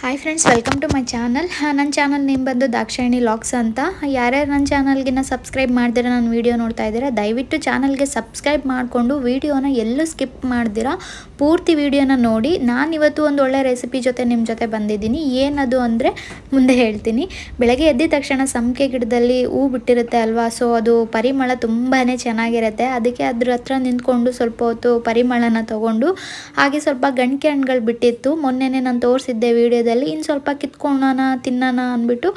Hi friends welcome to my channel ನನ್ನ channel name ಬಂದು Dakshayini LOX ಅಂತ. ಯಾರ್ಯಾರು ನನ್ನ ಚಾನಲ್ಗಿನ ಸಬ್ಸ್ಕ್ರೈಬ್ ಮಾಡಿದಿರೋ ನಾನು ವೀಡಿಯೋ ನೋಡ್ತಾ ಇದ್ದೀರಾ, ದಯವಿಟ್ಟು ಚಾನಲ್ಗೆ ಸಬ್ಸ್ಕ್ರೈಬ್ ಮಾಡಿಕೊಂಡು ವೀಡಿಯೋನ ಎಲ್ಲೂ ಸ್ಕಿಪ್ ಮಾಡ್ದಿರಾ. ಪೂರ್ತಿ ವೀಡಿಯೋನ ನೋಡಿ. ನಾನು ಇವತ್ತು ಒಂದು ಒಳ್ಳೆ ರೆಸಿಪಿ ಜೊತೆ ನಿಮ್ಮ ಜೊತೆ ಬಂದಿದ್ದೀನಿ. ಏನದು ಅಂದರೆ ಮುಂದೆ ಹೇಳ್ತೀನಿ. ಬೆಳಗ್ಗೆ ಎದ್ದಿದ ತಕ್ಷಣ ಸಂಕೆ ಗಿಡದಲ್ಲಿ ಹೂ ಬಿಟ್ಟಿರುತ್ತೆ ಅಲ್ವಾ? ಸೊ ಅದು ಪರಿಮಳ ತುಂಬಾ ಚೆನ್ನಾಗಿರುತ್ತೆ. ಅದಕ್ಕೆ ಅದ್ರ ಹತ್ರ ನಿಂತ್ಕೊಂಡು ಸ್ವಲ್ಪ ಹೊತ್ತು ಪರಿಮಳನ ತಗೊಂಡು, ಹಾಗೆ ಸ್ವಲ್ಪ ಗಂಟೆ ಹಣ್ಣುಗಳು ಬಿಟ್ಟಿತ್ತು. ಮೊನ್ನೆನೇ ನಾನು ತೋರಿಸಿದ್ದೆ ವೀಡಿಯೋದಲ್ಲಿ ಇನ್ನು ಸ್ವಲ್ಪ ಕಿತ್ಕೊಳ್ಳೋಣ ತಿನ್ನೋಣ ಅಂದ್ಬಿಟ್ಟು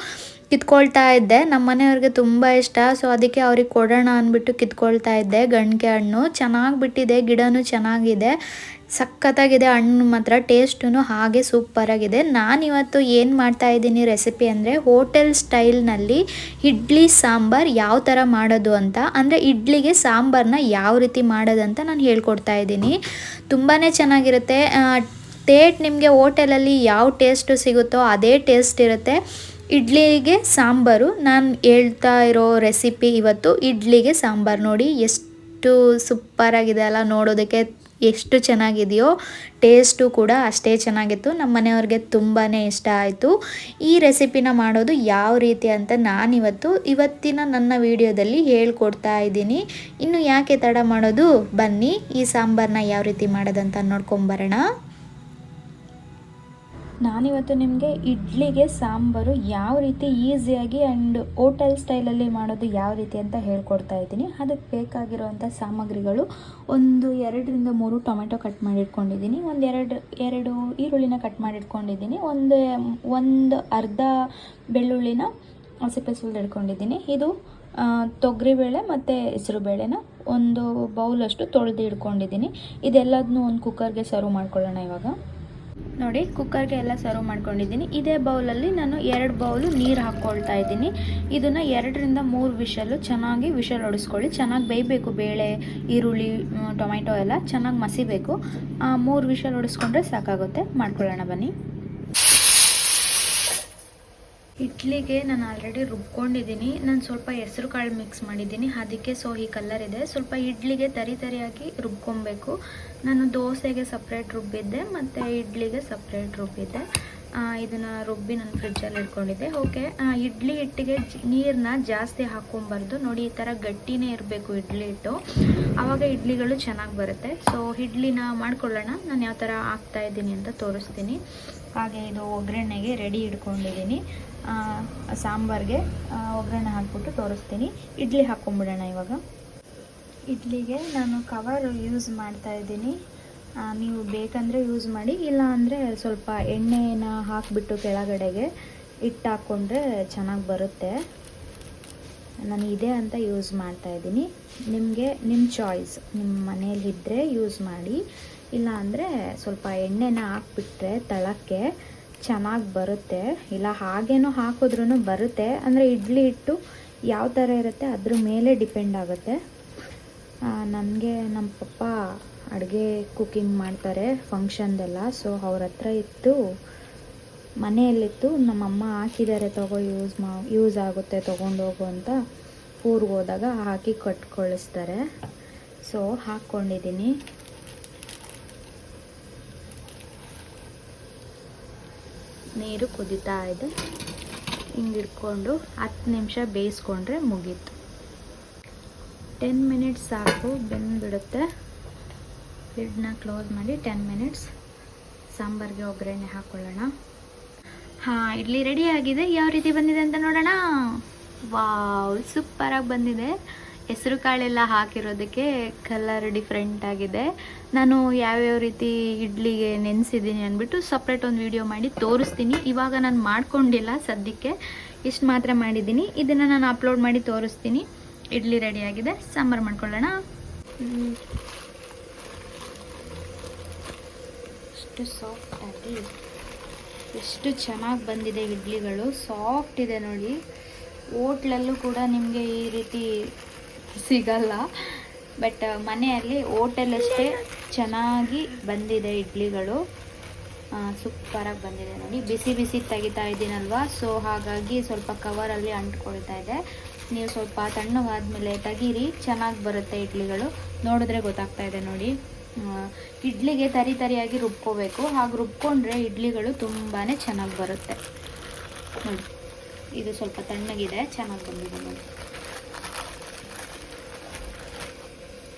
ಕಿತ್ಕೊಳ್ತಾ ಇದ್ದೆ. ನಮ್ಮ ಮನೆಯವ್ರಿಗೆ ತುಂಬ ಇಷ್ಟ, ಸೊ ಅದಕ್ಕೆ ಅವ್ರಿಗೆ ಕೊಡೋಣ ಅಂದ್ಬಿಟ್ಟು ಕಿತ್ಕೊಳ್ತಾ ಇದ್ದೆ. ಗಂಡಿಗೆ ಹಣ್ಣು ಚೆನ್ನಾಗಿ ಬಿಟ್ಟಿದೆ, ಗಿಡನೂ ಚೆನ್ನಾಗಿದೆ. ಸಖತ್ತಾಗಿದೆ ಹಣ್ಣು ಮಾತ್ರ ಟೇಸ್ಟೂ ಹಾಗೆ ಸೂಪರಾಗಿದೆ. ನಾನಿವತ್ತು ಏನು ಮಾಡ್ತಾ ಇದ್ದೀನಿ ರೆಸಿಪಿ ಅಂದರೆ, ಹೋಟೆಲ್ ಸ್ಟೈಲ್ನಲ್ಲಿ ಇಡ್ಲಿ ಸಾಂಬಾರ್ ಯಾವ ಥರ ಮಾಡೋದು ಅಂತ. ಅಂದರೆ ಇಡ್ಲಿಗೆ ಸಾಂಬಾರನ್ನ ಯಾವ ರೀತಿ ಮಾಡೋದಂತ ನಾನು ಹೇಳ್ಕೊಡ್ತಾ ಇದ್ದೀನಿ. ತುಂಬಾ ಚೆನ್ನಾಗಿರುತ್ತೆ. ಟೇಟ್ ನಿಮಗೆ ಹೋಟೆಲಲ್ಲಿ ಯಾವ ಟೇಸ್ಟು ಸಿಗುತ್ತೋ ಅದೇ ಟೇಸ್ಟ್ ಇರುತ್ತೆ. ಇಡ್ಲಿಗೆ ಸಾಂಬಾರು. ನಾನು ಹೇಳ್ತಾ ಇರೋ ರೆಸಿಪಿ ಇವತ್ತು ಇಡ್ಲಿಗೆ ಸಾಂಬಾರು ನೋಡಿ. ಎಷ್ಟು ಸೂಪರಾಗಿದೆ ಅಲ್ಲ ನೋಡೋದಕ್ಕೆ. ಎಷ್ಟು ಚೆನ್ನಾಗಿದೆಯೋ. ಟೇಸ್ಟು ಕೂಡ ಅಷ್ಟೇ ಚೆನ್ನಾಗಿತ್ತು. ನಮ್ಮ ಮನೆಯವ್ರಿಗೆ ತುಂಬಾ ಇಷ್ಟ ಆಯಿತು. ಈ ರೆಸಿಪಿನ ಮಾಡೋದು ಯಾವ ರೀತಿ ಅಂತ ನಾನಿವತ್ತು ಇವತ್ತಿನ ನನ್ನ ವಿಡಿಯೋದಲ್ಲಿ ಹೇಳ್ಕೊಡ್ತಾ ಇದ್ದೀನಿ. ಇನ್ನು ಯಾಕೆ ತಡ ಮಾಡೋದು? ಬನ್ನಿ. ಈ ಸಾಂಬಾರನ್ನ ಯಾವ ರೀತಿ ಮಾಡೋದಂತ ನೋಡ್ಕೊಂಬರೋಣ. ನಾನಿವತ್ತು ನಿಮಗೆ ಇಡ್ಲಿಗೆ ಸಾಂಬಾರು ಯಾವ ರೀತಿ ಈಸಿಯಾಗಿ ಆ್ಯಂಡ್ ಹೋಟೆಲ್ ಸ್ಟೈಲಲ್ಲಿ ಮಾಡೋದು ಯಾವ ರೀತಿ ಅಂತ ಹೇಳ್ಕೊಡ್ತಾ ಇದ್ದೀನಿ. ಅದಕ್ಕೆ ಬೇಕಾಗಿರುವಂಥ ಸಾಮಗ್ರಿಗಳು ಒಂದು ಎರಡರಿಂದ ಮೂರು ಟೊಮೆಟೊ ಕಟ್ ಮಾಡಿ ಇಟ್ಕೊಂಡಿದ್ದೀನಿ ಒಂದು ಎರಡು ಎರಡು ಈರುಳ್ಳಿನ ಕಟ್ ಮಾಡಿ ಇಟ್ಕೊಂಡಿದ್ದೀನಿ ಒಂದು ಒಂದು ಅರ್ಧ ಬೆಳ್ಳುಳ್ಳಿನ ಹಸಿಪೆ ಸುಲಿದು ಇಟ್ಕೊಂಡಿದ್ದೀನಿ. ಇದು ತೊಗರಿಬೇಳೆ ಮತ್ತು ಹೆಸರುಬೇಳೆನ ಒಂದು ಬೌಲಷ್ಟು ತೊಳೆದು ಇಟ್ಕೊಂಡಿದ್ದೀನಿ. ಇದೆಲ್ಲದನ್ನೂ ಒಂದು ಕುಕ್ಕರ್ಗೆ ಸರ್ವ್ ಮಾಡ್ಕೊಳ್ಳೋಣ ಇವಾಗ. ನೋಡಿ ಕುಕ್ಕರ್ಗೆ ಎಲ್ಲ ಸರ್ವ್ ಮಾಡ್ಕೊಂಡಿದ್ದೀನಿ. ಇದೇ ಬೌಲಲ್ಲಿ ನಾನು ಎರಡು ಬೌಲು ನೀರು ಹಾಕ್ಕೊಳ್ತಾ ಇದ್ದೀನಿ. ಇದನ್ನು ಎರಡರಿಂದ ಮೂರು ವಿಷಲು ಚೆನ್ನಾಗಿ ವಿಷಲ್ ಹೊಡಿಸ್ಕೊಳ್ಳಿ ಚೆನ್ನಾಗಿ ಬೇಯಬೇಕು ಬೇಳೆ, ಈರುಳ್ಳಿ ಟೊಮೆಟೊ ಎಲ್ಲ ಚೆನ್ನಾಗಿ ಮಸಿಬೇಕು. ಮೂರು ವಿಷಲ್ ಹೊಡಿಸ್ಕೊಂಡ್ರೆ ಸಾಕಾಗುತ್ತೆ. ಮಾಡ್ಕೊಳ್ಳೋಣ ಬನ್ನಿ. ಇಡ್ಲಿಗೆ ನಾನು ಆಲ್ರೆಡಿ ರುಬ್ಕೊಂಡಿದ್ದೀನಿ. ನಾನು ಸ್ವಲ್ಪ ಹೆಸರು ಕಾಳು ಮಿಕ್ಸ್ ಮಾಡಿದ್ದೀನಿ. ಅದಕ್ಕೆ ಸೊ ಈ ಕಲರ್ ಇದೆ. ಸ್ವಲ್ಪ ಇಡ್ಲಿಗೆ ತರಿ ತರಿಯಾಗಿ ರುಬ್ಕೊಬೇಕು. ನಾನು ದೋಸೆಗೆ ಸಪ್ರೇಟ್ ರುಬ್ಬಿದ್ದೆ ಮತ್ತು ಇಡ್ಲಿಗೆ ಸಪ್ರೇಟ್ ರುಬ್ಬಿದ್ದೆ ಇದನ್ನು ರುಬ್ಬಿ ನಾನು ಫ್ರಿಜ್ಜಲ್ಲಿ ಇಟ್ಕೊಂಡಿದ್ದೆ. ಓಕೆ ಇಡ್ಲಿ ಹಿಟ್ಟಿಗೆ ನೀರನ್ನ ಜಾಸ್ತಿ ಹಾಕ್ಕೊಂಬಾರ್ದು ನೋಡಿ, ಈ ಥರ ಗಟ್ಟಿನೇ ಇರಬೇಕು ಇಡ್ಲಿ ಹಿಟ್ಟು. ಆವಾಗ ಇಡ್ಲಿಗಳು ಚೆನ್ನಾಗಿ ಬರುತ್ತೆ. ಸೊ ಇಡ್ಲಿನ ಮಾಡ್ಕೊಳ್ಳೋಣ. ನಾನು ಯಾವ ಥರ ಹಾಕ್ತಾ ಇದ್ದೀನಿ ಅಂತ ತೋರಿಸ್ತೀನಿ. ಹಾಗೆ ಇದು ಒಗ್ಗರಣೆಗೆ ರೆಡಿ ಇಟ್ಕೊಂಡಿದ್ದೀನಿ. ಸಾಂಬಾರಿಗೆ ಒಗ್ಗರಣೆ ಹಾಕ್ಬಿಟ್ಟು ತೋರಿಸ್ತೀನಿ. ಇಡ್ಲಿ ಹಾಕ್ಕೊಂಬಿಡೋಣ ಇವಾಗ. ಇಡ್ಲಿಗೆ ನಾನು ಕವರ್ ಯೂಸ್ ಮಾಡ್ತಾ ಇದ್ದೀನಿ. ನೀವು ಬೇಕಂದರೆ ಯೂಸ್ ಮಾಡಿ ಇಲ್ಲ ಅಂದರೆ ಸ್ವಲ್ಪ ಎಣ್ಣೆನ ಹಾಕಿಬಿಟ್ಟು ಕೆಳಗಡೆಗೆ ಇಟ್ಟು ಹಾಕ್ಕೊಂಡ್ರೆ ಚೆನ್ನಾಗಿ ಬರುತ್ತೆ. ನಾನು ಇದೆ ಅಂತ ಯೂಸ್ ಮಾಡ್ತಾ ಇದ್ದೀನಿ. ನಿಮಗೆ ನಿಮ್ಮ ಚಾಯ್ಸ್ ನಿಮ್ಮ ಮನೇಲಿ ಇದ್ದರೆ ಯೂಸ್ ಮಾಡಿ ಇಲ್ಲ ಅಂದರೆ ಸ್ವಲ್ಪ ಎಣ್ಣೆನ ಹಾಕ್ಬಿಟ್ರೆ ತಳಕ್ಕೆ ಚೆನ್ನಾಗಿ ಬರುತ್ತೆ. ಇಲ್ಲ, ಹಾಗೇನೂ ಹಾಕಿದ್ರೂ ಬರುತ್ತೆ. ಅಂದರೆ ಇಡ್ಲಿ ಹಿಟ್ಟು ಯಾವ ಥರ ಇರುತ್ತೆ ಅದ್ರ ಮೇಲೆ ಡಿಪೆಂಡ್ ಆಗುತ್ತೆ. ನನಗೆ ನಮ್ಮ ಪಪ್ಪ ಅಡುಗೆ ಕುಕ್ಕಿಂಗ್ ಮಾಡ್ತಾರೆ ಫಂಕ್ಷನ್ದೆಲ್ಲ ಸೊ ಅವ್ರ ಹತ್ರ ಇತ್ತು, ಮನೆಯಲ್ಲಿತ್ತು. ನಮ್ಮಮ್ಮ ಹಾಕಿದ್ದಾರೆ, ತಗೋ ಯೂಸ್ ಮಾ ಯೂಸ್ ಆಗುತ್ತೆ ತೊಗೊಂಡೋಗು ಅಂತ. ಊರಿಗೆ ಹೋದಾಗ ಹಾಕಿ ಕಟ್ಕೊಳಿಸ್ತಾರೆ. ಸೊ ಹಾಕ್ಕೊಂಡಿದ್ದೀನಿ ನೀರು ಕುದಿತಾ ಇದೆ. ಹಿಂಗೆ ಹತ್ತು ನಿಮಿಷ ಬೇಯಿಸ್ಕೊಂಡ್ರೆ ಮುಗೀತು. ಟೆನ್ ಮಿನಿಟ್ಸ್ ಸಾಕು, ಬೆಂದ್ಬಿಡುತ್ತೆ. ಲಿಡ್ನ ಕ್ಲೋಸ್ ಮಾಡಿ ಟೆನ್ ಮಿನಿಟ್ಸ್ ಸಾಂಬಾರಿಗೆ ಒಗ್ಗರಣೆ ಹಾಕ್ಕೊಳ್ಳೋಣ ಹಾಂ ಇಡ್ಲಿ ರೆಡಿ ಆಗಿದೆ. ಯಾವ ರೀತಿ ಬಂದಿದೆ ಅಂತ ನೋಡೋಣ. ವಾವ್ ಸೂಪರಾಗಿ ಬಂದಿದೆ. ಹೆಸರು ಕಾಳೆಲ್ಲ ಹಾಕಿರೋದಕ್ಕೆ ಕಲರ್ ಡಿಫ್ರೆಂಟ್ ಆಗಿದೆ. ನಾನು ಯಾವ್ಯಾವ ರೀತಿ ಇಡ್ಲಿಗೆ ನೆನೆಸಿದ್ದೀನಿ ಅಂದ್ಬಿಟ್ಟು ಸಪ್ರೇಟ್ ಒಂದು ವಿಡಿಯೋ ಮಾಡಿ ತೋರಿಸ್ತೀನಿ. ಇವಾಗ ನಾನು ಮಾಡ್ಕೊಂಡಿಲ್ಲ ಸದ್ಯಕ್ಕೆ. ಇಷ್ಟು ಮಾತ್ರ ಮಾಡಿದ್ದೀನಿ. ಇದನ್ನು ನಾನು ಅಪ್ಲೋಡ್ ಮಾಡಿ ತೋರಿಸ್ತೀನಿ. ಇಡ್ಲಿ ರೆಡಿಯಾಗಿದೆ. ಸಾಂಬಾರು ಮಾಡ್ಕೊಳ್ಳೋಣ. ಎಷ್ಟು ಸಾಫ್ಟ್ ಆಗಿ, ಎಷ್ಟು ಚೆನ್ನಾಗಿ ಬಂದಿದೆ ಇಡ್ಲಿಗಳು. ಸಾಫ್ಟ್ ಇದೆ ನೋಡಿ. ಓಟ್ಲಲ್ಲೂ ಕೂಡ ನಿಮಗೆ ಈ ರೀತಿ ಸಿಗಲ್ಲ. ಬಟ್ ಮನೆಯಲ್ಲಿ ಓಟೆಲಷ್ಟೇ ಚೆನ್ನಾಗಿ ಬಂದಿದೆ ಇಡ್ಲಿಗಳು. ಸೂಪರಾಗಿ ಬಂದಿದೆ ನೋಡಿ. ಬಿಸಿ ಬಿಸಿ ತೆಗಿತಾ ಇದ್ದೀನಲ್ವಾ? ಸೊ ಹಾಗಾಗಿ ಸ್ವಲ್ಪ ಕವರಲ್ಲಿ ಅಂಟ್ಕೊಳ್ತಾ ಇದೆ. ನೀವು ಸ್ವಲ್ಪ ತಣ್ಣಗಾದ್ಮೇಲೆ ತೆಗೀರಿ, ಚೆನ್ನಾಗಿ ಬರುತ್ತೆ ಇಡ್ಲಿಗಳು. ನೋಡಿದ್ರೆ ಗೊತ್ತಾಗ್ತಾ ಇದೆ ನೋಡಿ. ಇಡ್ಲಿಗೆ ತರಿ ತರಿಯಾಗಿ ರುಬ್ಕೋಬೇಕು. ಹಾಗೆ ರುಬ್ಕೊಂಡ್ರೆ ಇಡ್ಲಿಗಳು ತುಂಬಾ ಚೆನ್ನಾಗಿ ಬರುತ್ತೆ. ನೋಡಿ, ಇದು ಸ್ವಲ್ಪ ತಣ್ಣಗಿದೆ, ಚೆನ್ನಾಗಿ ಬಂದಿದೆ ನೋಡಿ.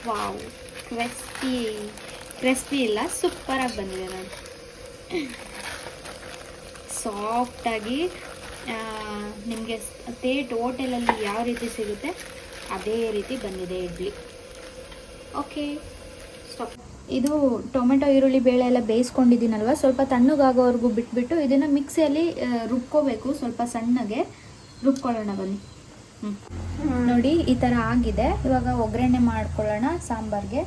ವಾವ್, ಕ್ರೆಸ್ಪಿ ಕ್ರೆಸ್ಪಿ ಇಲ್ಲ, ಸೂಪರಾಗಿ ಬಂದಿದೆ ನೋಡಿ. ಸಾಫ್ಟಾಗಿ ನಿಮಗೆ ತೇಟ್ ಹೋಟೆಲಲ್ಲಿ ಯಾವ ರೀತಿ ಸಿಗುತ್ತೆ? ಅದೇ ರೀತಿ ಬಂದಿದೆ ಇಡ್ಲಿ. ಓಕೆ ಸ್ಟಾಪ್ ಇದು ಟೊಮೆಟೊ ಈರುಳ್ಳಿ ಬೇಳೆ ಎಲ್ಲ ಬೇಯಿಸ್ಕೊಂಡಿದ್ದೀನಲ್ವ? ಸ್ವಲ್ಪ ತಣ್ಣಗಾಗೋವರೆಗೂ ಬಿಟ್ಬಿಟ್ಟು ಇದನ್ನು ಮಿಕ್ಸಿಯಲ್ಲಿ ರುಬ್ಕೋಬೇಕು. ಸ್ವಲ್ಪ ಸಣ್ಣಗೆ ರುಬ್ಕೊಳ್ಳೋಣ ಬನ್ನಿ. ನೋಡಿ ಈ ಥರ ಆಗಿದೆ. ಇವಾಗ ಒಗ್ಗರಣೆ ಮಾಡ್ಕೊಳ್ಳೋಣ ಸಾಂಬಾರ್ಗೆ.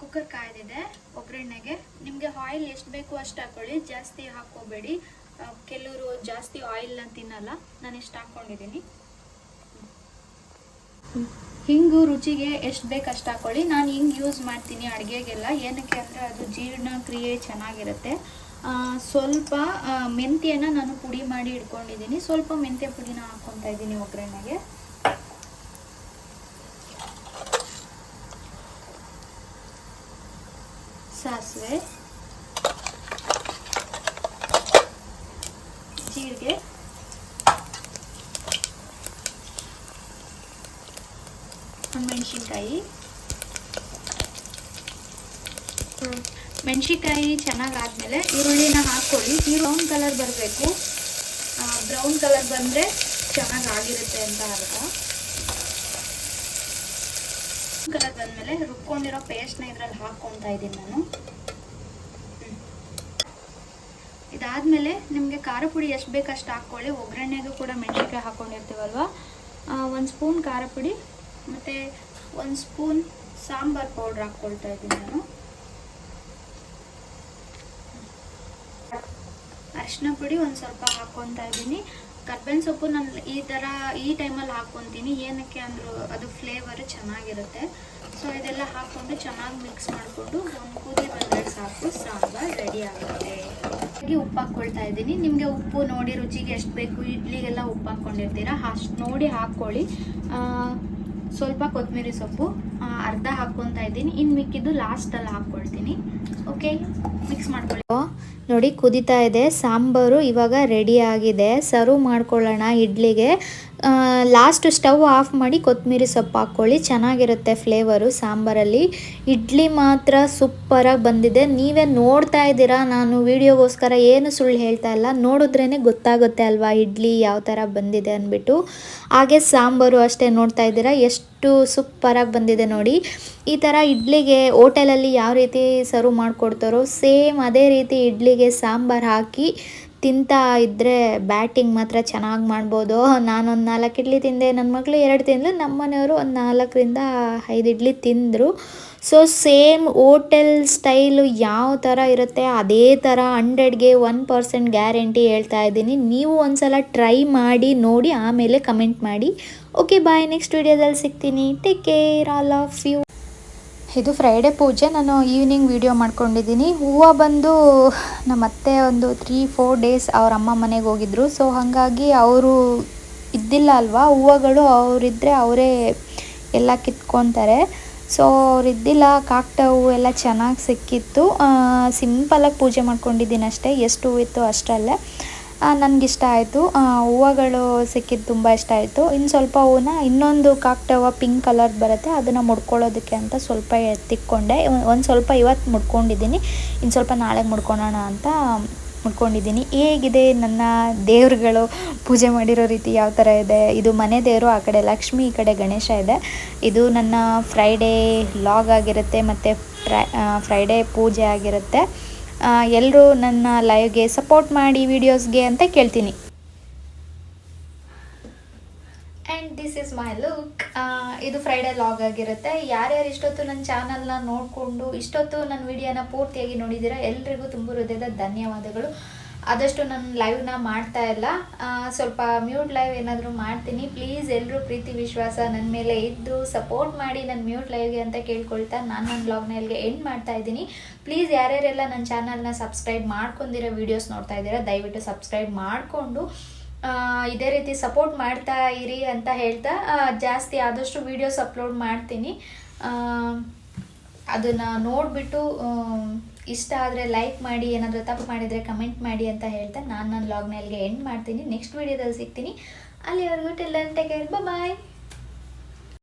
ಕುಕ್ಕರ್ ಕಾಯ್ದಿದೆ. ಒಗ್ಗರಣೆಗೆ. ನಿಮಗೆ ಆಯಿಲ್ ಎಷ್ಟು ಬೇಕು ಅಷ್ಟು ಹಾಕ್ಕೊಳ್ಳಿ ಜಾಸ್ತಿ ಹಾಕೋಬೇಡಿ ಆ, ಕೆಲವರು ಜಾಸ್ತಿ ಆಯಿಲ್ನ ತಿನ್ನಲ್ಲ. ನಾನು ಇಷ್ಟ ಹಾಕ್ಕೊಂಡಿದ್ದೀನಿ ಹಿಂಗು ರುಚಿಗೆ ಎಷ್ಟು ಬೇಕು ಅಷ್ಟು ಹಾಕೊಳ್ಳಿ. ನಾನು ಹಿಂಗೆ ಯೂಸ್ ಮಾಡ್ತೀನಿ ಅಡುಗೆಗೆಲ್ಲ. ಏನಕ್ಕೆ ಅಂದರೆ ಅದು ಜೀರ್ಣಕ್ರಿಯೆ ಚೆನ್ನಾಗಿರುತ್ತೆ. ಸ್ವಲ್ಪ ಮೆಂತ್ಯನ ನಾನು ಪುಡಿ ಮಾಡಿ ಇಟ್ಕೊಂಡಿದ್ದೀನಿ ಸ್ವಲ್ಪ ಮೆಂತ್ಯ ಪುಡಿನ ಹಾಕ್ಕೊತಾ ಇದ್ದೀನಿ ಒಗ್ಗರಣೆಗೆ. ಸಾಸಿವೆ. ಮೆಣಸಿನ್ಕಾಯಿ. ಮೆಣಸಿನ್ಕಾಯಿ ಚೆನ್ನಾಗಿ ಆದಮೇಲೆ ಈರುಳ್ಳಿನ ಹಾಕ್ಕೊಳ್ಳಿ. ಈ ಬ್ರೌನ್ ಕಲರ್ ಬರಬೇಕು. ಬ್ರೌನ್ ಕಲರ್ ಬಂದರೆ ಚೆನ್ನಾಗಿ ಆಗಿರುತ್ತೆ ಅಂತ ಅರ್ಥ. ಕಲರ್ ಬಂದಮೇಲೆ ರುಬ್ಕೊಂಡಿರೋ ಪೇಸ್ಟ್ನ ಇದರಲ್ಲಿ ಹಾಕ್ಕೊತಾ ಇದ್ದೀನಿ ನಾನು. ಇದಾದಮೇಲೆ ನಿಮಗೆ ಖಾರ ಪುಡಿ ಎಷ್ಟು ಬೇಕು ಅಷ್ಟು ಹಾಕ್ಕೊಳ್ಳಿ. ಒಗ್ಗರಣೆಗೂ ಕೂಡ ಮೆಣಸಿನ್ಕಾಯಿ ಹಾಕ್ಕೊಂಡಿರ್ತೀವಲ್ವ? ಒಂದು ಸ್ಪೂನ್ ಖಾರ ಪುಡಿ ಮತ್ತು ಒಂದು ಸ್ಪೂನ್ ಸಾಂಬಾರ್ ಪೌಡ್ರ್ ಹಾಕ್ಕೊಳ್ತಾ ಇದ್ದೀನಿ ನಾನು. ಅರಿಶಿನ ಪುಡಿ ಒಂದು ಸ್ವಲ್ಪ ಹಾಕ್ಕೊತಾ ಇದ್ದೀನಿ. ಕರ್ಬೇವಿನ ಸೊಪ್ಪು ನಾನು ಈ ಥರ ಈ ಟೈಮಲ್ಲಿ ಹಾಕ್ಕೊತೀನಿ. ಏನಕ್ಕೆ ಅಂದರೂ ಅದು ಫ್ಲೇವರು ಚೆನ್ನಾಗಿರುತ್ತೆ. ಸೊ ಇದೆಲ್ಲ ಹಾಕ್ಕೊಂಡು ಚೆನ್ನಾಗಿ ಮಿಕ್ಸ್ ಮಾಡಿಕೊಂಡು ಒಂದು ಕೂದಿ ಬಂದರೆ ಸಾಕು. ಸಾಂಬಾರ್ ರೆಡಿ ಆಗುತ್ತೆ. ಹಾಗೆ ಉಪ್ಪು ಹಾಕ್ಕೊಳ್ತಾ ಇದ್ದೀನಿ. ನಿಮಗೆ ಉಪ್ಪು ನೋಡಿ ರುಚಿಗೆ ಎಷ್ಟು ಬೇಕು, ಇಡ್ಲಿಗೆಲ್ಲ ಉಪ್ಪು ಹಾಕ್ಕೊಂಡಿರ್ತೀರ, ಅಷ್ಟು ನೋಡಿ ಹಾಕ್ಕೊಳ್ಳಿ. ಸ್ವಲ್ಪ ಕೊತ್ತಂಬರಿ ಸೊಪ್ಪು ಅರ್ಧ ಹಾಕ್ಕೊತಾ ಇದ್ದೀನಿ. ಇನ್ನು ಮಿಕ್ಕಿದ್ದು ಲಾಸ್ಟಲ್ಲಿ ಹಾಕ್ಕೊಳ್ತೀನಿ. ಓಕೆ ಮಿಕ್ಸ್ ಮಾಡ್ಕೊಳ್ಳಿ. ನೋಡಿ ಕುದೀತಾ ಇದೆ. ಸಾಂಬಾರು ಇವಾಗ ರೆಡಿ ಆಗಿದೆ. ಸರ್ವ್ ಮಾಡ್ಕೊಳ್ಳೋಣ ಇಡ್ಲಿಗೆ. ಲಾಸ್ಟ್ ಸ್ಟವ್ ಆಫ್ ಮಾಡಿ ಕೊತ್ತಂಬರಿ ಸೊಪ್ಪು ಹಾಕ್ಕೊಳ್ಳಿ. ಚೆನ್ನಾಗಿರುತ್ತೆ ಫ್ಲೇವರು ಸಾಂಬಾರಲ್ಲಿ. ಇಡ್ಲಿ ಮಾತ್ರ ಸೂಪರಾಗಿ ಬಂದಿದೆ. ನೀವೇ ನೋಡ್ತಾ ಇದ್ದೀರಾ? ನಾನು ವಿಡಿಯೋಗೋಸ್ಕರ ಏನು ಸುಳ್ಳು ಹೇಳ್ತಾ ಇಲ್ಲ. ನೋಡಿದ್ರೇ ಗೊತ್ತಾಗುತ್ತೆ ಅಲ್ವಾ ಇಡ್ಲಿ ಯಾವ ಥರ ಬಂದಿದೆ ಅಂದ್ಬಿಟ್ಟು. ಹಾಗೆ ಸಾಂಬಾರು ಅಷ್ಟೇ ನೋಡ್ತಾ ಇದ್ದೀರಾ? ಎಷ್ಟು ಸೂಪರಾಗಿ ಬಂದಿದೆ ನೋಡಿ. ಈ ಥರ ಇಡ್ಲಿಗೆ ಹೋಟೆಲಲ್ಲಿ ಯಾವ ರೀತಿ ಸರ್ವ್ ಮಾಡಿಕೊಡ್ತಾರೋ ಸೇಮ್ ಅದೇ ರೀತಿ ಇಡ್ಲಿಗೆ ಸಾಂಬಾರು ಹಾಕಿ ತಿಂತಾ ಇದ್ದರೆ ಬ್ಯಾಟಿಂಗ್ ಮಾತ್ರ ಚೆನ್ನಾಗಿ ಮಾಡ್ಬೋದು. ನಾನೊಂದು ನಾಲ್ಕು ಇಡ್ಲಿ ತಿಂದೆ ನನ್ನ ಮಗಳು ಎರಡು ತಿಂದಳು ನಮ್ಮ ಮನೆಯವರು ಒಂದು ನಾಲ್ಕರಿಂದ ಐದು ಇಡ್ಲಿ ತಿಂದರು. ಸೊ ಸೇಮ್ ಓಟೆಲ್ ಸ್ಟೈಲು ಯಾವ ಥರ ಇರುತ್ತೆ, ಅದೇ ಥರ ಹಂಡ್ರೆಡ್ಗೆ ಒನ್ ಪರ್ಸೆಂಟ್ ಗ್ಯಾರಂಟಿ ಹೇಳ್ತಾ ಇದ್ದೀನಿ. ನೀವು ಒಂದ್ಸಲ ಟ್ರೈ ಮಾಡಿ, ನೋಡಿ, ಆಮೇಲೆ ಕಮೆಂಟ್ ಮಾಡಿ. ಓಕೆ ಬಾಯ್ ನೆಕ್ಸ್ಟ್ ವಿಡಿಯೋದಲ್ಲಿ ಸಿಗ್ತೀನಿ. Take care all of you ಇದು ಫ್ರೈಡೇ ಪೂಜೆ. ನಾನು ಈವ್ನಿಂಗ್ ವಿಡಿಯೋ ಮಾಡ್ಕೊಂಡಿದ್ದೀನಿ. ಹೂವು ಬಂದು ನಮ್ಮ ಅತ್ತೆ ಒಂದು ತ್ರೀ ಫೋರ್ ಡೇಸ್ ಅವ್ರ ಅಮ್ಮ ಮನೆಗೆ ಹೋಗಿದ್ರು. ಸೊ ಹಾಗಾಗಿ ಅವರು ಇದ್ದಿಲ್ಲ ಅಲ್ವಾ? ಹೂವುಗಳು ಅವರಿದ್ದರೆ ಅವರೇ ಎಲ್ಲ ಕಿತ್ಕೊತಾರೆ. ಸೊ ಅವರಿದ್ದಿಲ್ಲ ಕಾಕ್ಟ ಹೂವು ಎಲ್ಲ ಚೆನ್ನಾಗಿ ಸಿಕ್ಕಿತ್ತು. ಸಿಂಪಲಾಗಿ ಪೂಜೆ ಮಾಡ್ಕೊಂಡಿದ್ದೀನಿ ಅಷ್ಟೇ. ಎಷ್ಟು ಹೂವಿತ್ತು ಇತ್ತು ಅಷ್ಟರಲ್ಲೇ. ನನಗಿಷ್ಟ ಆಯಿತು. ಹೂವುಗಳು ಸಿಕ್ಕಿದ್ದು ತುಂಬ ಇಷ್ಟ ಆಯಿತು. ಇನ್ನು ಸ್ವಲ್ಪ ಹೂವನ್ನ ಇನ್ನೊಂದು ಕಾಕ್ಟ ಹೂವು ಪಿಂಕ್ ಕಲರ್ ಬರುತ್ತೆ, ಅದನ್ನು ಮುಡ್ಕೊಳ್ಳೋದಕ್ಕೆ ಅಂತ ಸ್ವಲ್ಪ ಎತ್ತಿಕೊಂಡೆ. ಒಂದು ಸ್ವಲ್ಪ ಇವತ್ತು ಮುಡ್ಕೊಂಡಿದ್ದೀನಿ. ಇನ್ನು ಸ್ವಲ್ಪ ನಾಳೆ ಮುಡ್ಕೊಳ್ಳೋಣ ಅಂತ ಮುಡ್ಕೊಂಡಿದ್ದೀನಿ. ಹೇಗಿದೆ ನನ್ನ ದೇವ್ರುಗಳು? ಪೂಜೆ ಮಾಡಿರೋ ರೀತಿ ಯಾವ ಥರ ಇದೆ? ಇದು ಮನೆ ದೇವರು, ಆ ಕಡೆ ಲಕ್ಷ್ಮಿ, ಈ ಕಡೆ ಗಣೇಶ ಇದೆ. ಇದು ನನ್ನ ಫ್ರೈಡೇ ಲಾಗ್ ಆಗಿರುತ್ತೆ, ಮತ್ತು ಫ್ರೈ ಫ್ರೈಡೇ ಪೂಜೆ ಆಗಿರುತ್ತೆ. ಎಲ್ಲರೂ ನನ್ನ ಲೈವ್ಗೆ ಸಪೋರ್ಟ್ ಮಾಡಿ ವಿಡಿಯೋಸ್ಗೆ ಅಂತ ಕೇಳ್ತೀನಿ. And this is my look ಇದು ಫ್ರೈಡೇ ಲಾಗ್ ಆಗಿರುತ್ತೆ. ಯಾರ್ಯಾರು ಇಷ್ಟೊತ್ತು ನನ್ನ ಚಾನಲ್ನ ನೋಡಿಕೊಂಡು ಇಷ್ಟೊತ್ತು ನನ್ನ ವಿಡಿಯೋನ ಪೂರ್ತಿಯಾಗಿ ನೋಡಿದ್ದೀರಾ, ಎಲ್ರಿಗೂ ತುಂಬ ಹೃದಯದ ಧನ್ಯವಾದಗಳು. ಆದಷ್ಟು ನಾನು ಲೈವ್ನ ಮಾಡ್ತಾ ಇಲ್ಲ. ಸ್ವಲ್ಪ ಮ್ಯೂಟ್ ಲೈವ್ ಏನಾದರೂ ಮಾಡ್ತೀನಿ. ಪ್ಲೀಸ್ ಎಲ್ಲರೂ ಪ್ರೀತಿ, ವಿಶ್ವಾಸ ನನ್ನ ಮೇಲೆ ಇದ್ದು ಸಪೋರ್ಟ್ ಮಾಡಿ ನನ್ನ ಮ್ಯೂಟ್ ಲೈವ್ಗೆ ಅಂತ ಕೇಳ್ಕೊಳ್ತಾ ನಾನು ನನ್ನ ಬ್ಲಾಗ್ನ ಇಲ್ಲಿಗೆ ಎಂಡ್ ಮಾಡ್ತಾ ಇದ್ದೀನಿ. ಪ್ಲೀಸ್ ಯಾರ್ಯಾರೆಲ್ಲ ನನ್ನ ಚಾನಲ್ನ ಸಬ್ಸ್ಕ್ರೈಬ್ ಮಾಡ್ಕೊಂಡಿರೋ ವೀಡಿಯೋಸ್ ನೋಡ್ತಾ ಇದ್ದೀರಾ, ದಯವಿಟ್ಟು ಸಬ್ಸ್ಕ್ರೈಬ್ ಮಾಡಿಕೊಂಡು ಇದೇ ರೀತಿ ಸಪೋರ್ಟ್ ಮಾಡ್ತಾ ಇರಿ ಅಂತ ಹೇಳ್ತಾ ಜಾಸ್ತಿ ಆದಷ್ಟು ವೀಡಿಯೋಸ್ ಅಪ್ಲೋಡ್ ಮಾಡ್ತೀನಿ. ಅದನ್ನು ನೋಡಿಬಿಟ್ಟು ಇಷ್ಟ ಆದರೆ ಲೈಕ್ ಮಾಡಿ, ಏನಾದರೂ ತಪ್ಪು ಮಾಡಿದರೆ ಕಮೆಂಟ್ ಮಾಡಿ ಅಂತ ಹೇಳ್ತಾ ನಾನು ನನ್ನ ಲಾಗ್ನ ಇಲ್ಲಿಗೆ ಎಂಡ್ ಮಾಡ್ತೀನಿ. ನೆಕ್ಸ್ಟ್ ವೀಡಿಯೋದಲ್ಲಿ ಸಿಗ್ತೀನಿ. ಅಲ್ಲಿವರೆಗೂ ಟಿಲ್ ಟೇಕ್ ಕೇರ್ ಬಾಯ್